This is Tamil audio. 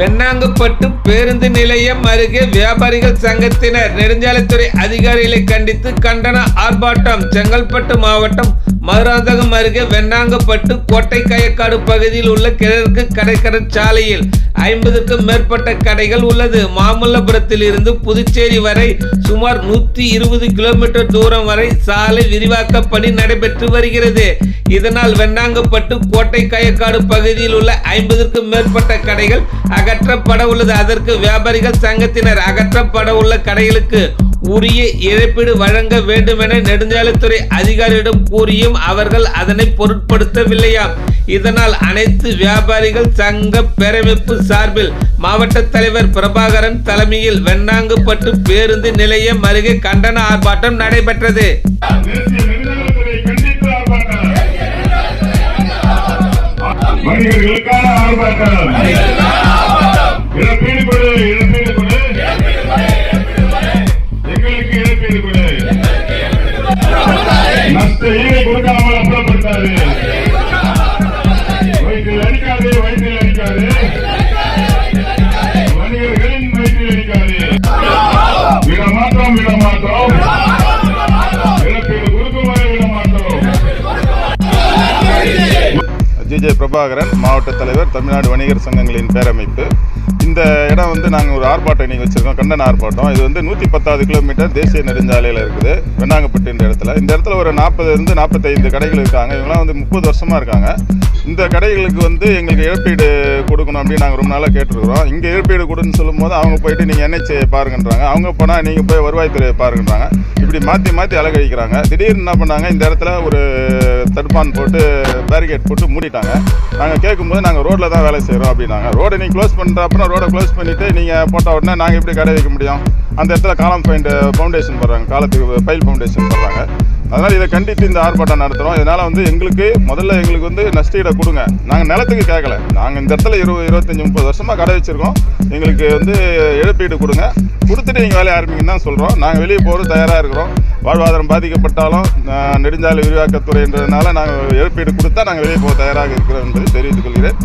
வெண்ணாங்குப்பட்டு பேருந்து நிலையம் அருகே வியாபாரிகள் சங்கத்தினர் நெடுஞ்சாலைத்துறை அதிகாரிகளை கண்டித்து கண்டன ஆர்ப்பாட்டம். செங்கல்பட்டு மாவட்டம் மதுராந்தகம் அருகே வெண்ணாங்கப்பட்டு கோட்டை கயக்காடு பகுதியில் உள்ள கிழக்கு கடற்கரை சாலையில் ஐம்பதுக்கும் மேற்பட்ட கடைகள் உள்ளது. மாமல்லபுரத்தில் இருந்து புதுச்சேரி வரை சுமார் நூற்றி இருபது கிலோமீட்டர் தூரம் வரை சாலை விரிவாக்க பணி நடைபெற்று வருகிறது. இதனால் வெண்ணாங்கப்பட்டு கோட்டை கயக்காடு பகுதியில் உள்ள ஐம்பதுக்கும் மேற்பட்ட கடைகள் அகற்றப்பட உள்ளது. அதற்கு வியாபாரிகள் சங்கத்தினர் அகற்றப்பட உள்ள கடைகளுக்கு உரிய இழப்பீடு வழங்க வேண்டும் என நெடுஞ்சாலைத்துறை அதிகாரியிடம் கூறியும் அவர்கள் அதனை பொருட்படுத்தவில்லையாம் இதனால் அனைத்து வியாபாரிகள் சங்க பேரமைப்பு சார்பில் மாவட்ட தலைவர் பிரபாகரன் தலைமையில் வெண்ணாங்குப்பட்டு பேருந்து நிலையம் அருகே கண்டன ஆர்ப்பாட்டம் நடைபெற்றது. வணிகர்களுக்கான ஆர்ப்பாட்டம். விஜய் பிரபாகரன் மாவட்ட தலைவர் தமிழ்நாடு வணிகர் சங்கங்களின் பேரமைப்பு. இந்த இடம் வந்து நாங்கள் ஒரு ஆர்ப்பாட்டம் இன்றைக்கி வச்சுருக்கோம் கண்டன ஆர்ப்பாட்டம். இது வந்து நூற்றி பத்தாவது கிலோமீட்டர் தேசிய நெடுஞ்சாலையில் இருக்குது வெண்ணாங்கப்பட்டின்ற இடத்துல. இந்த இடத்துல ஒரு நாற்பதுலேருந்து நாற்பத்தைந்து கடைகள் இருக்காங்க. இவங்களாம் வந்து முப்பது வருஷமாக இருக்காங்க. இந்த கடைகளுக்கு வந்து எங்களுக்கு இழப்பீடு கொடுக்கணும் அப்படின்னு நாங்கள் ரொம்ப நாளாக கேட்டுருக்குறோம். இங்கே இழப்பீடு கொடுன்னு சொல்லும்போது அவங்க போயிட்டு நீங்கள் என்ஹெச் பாருங்கன்றாங்க. அவங்க போனால் நீங்கள் போய் வருவாய்த்துறை பாருங்கன்றாங்க. இப்படி மாற்றி மாற்றி அழகழிக்கிறாங்க திடீர்னு என்ன பண்ணாங்க இந்த இடத்துல ஒரு தடுப்பான் போட்டு பேரிகேட் போட்டு மூடிட்டாங்க. நாங்கள் கேட்கும்போது நாங்கள் ரோட்டில் தான் வேலை செய்கிறோம் அப்படின்னாங்க. ரோடை நீங்கள் க்ளோஸ் பண்ணுற அப்புறம் க்ளோஸ் பண்ணிவிட்டு நீங்கள் போட்ட உடனே நாங்கள் எப்படி கடை வைக்க முடியும்? அந்த இடத்துல காலம் ஃபைண்டு ஃபவுண்டேஷன் போடுறாங்க. காலத்துக்கு பைல் ஃபவுண்டேஷன் போடுறாங்க. அதனால் இதை கண்டித்து இந்த ஆர்ப்பாட்டம் நடத்துகிறோம் இதனால் வந்து எங்களுக்கு முதல்ல எங்களுக்கு வந்து நஷ்டீடை கொடுங்க. நாங்கள் நிலத்துக்கு கேட்கல நாங்கள் இந்த இடத்துல இருபது இருபத்தஞ்சி முப்பது வருஷமாக கடை வச்சுருக்கோம். எங்களுக்கு வந்து இழப்பீடு கொடுங்க. கொடுத்துட்டு நீங்கள் வேலையை ஆரம்பிங்கன்னு தான் சொல்கிறோம் நாங்கள் வெளியே போகிறது தயாராக இருக்கிறோம். வாழ்வாதாரம் பாதிக்கப்பட்டாலும் நெடுஞ்சாலை விரிவாக்கத்துறைன்றதுனால நாங்கள் இழப்பீடு கொடுத்தா நாங்கள் வெளியே போக தயாராக இருக்கிறோம் என்பதை தெரிவித்துக் கொள்கிறேன்.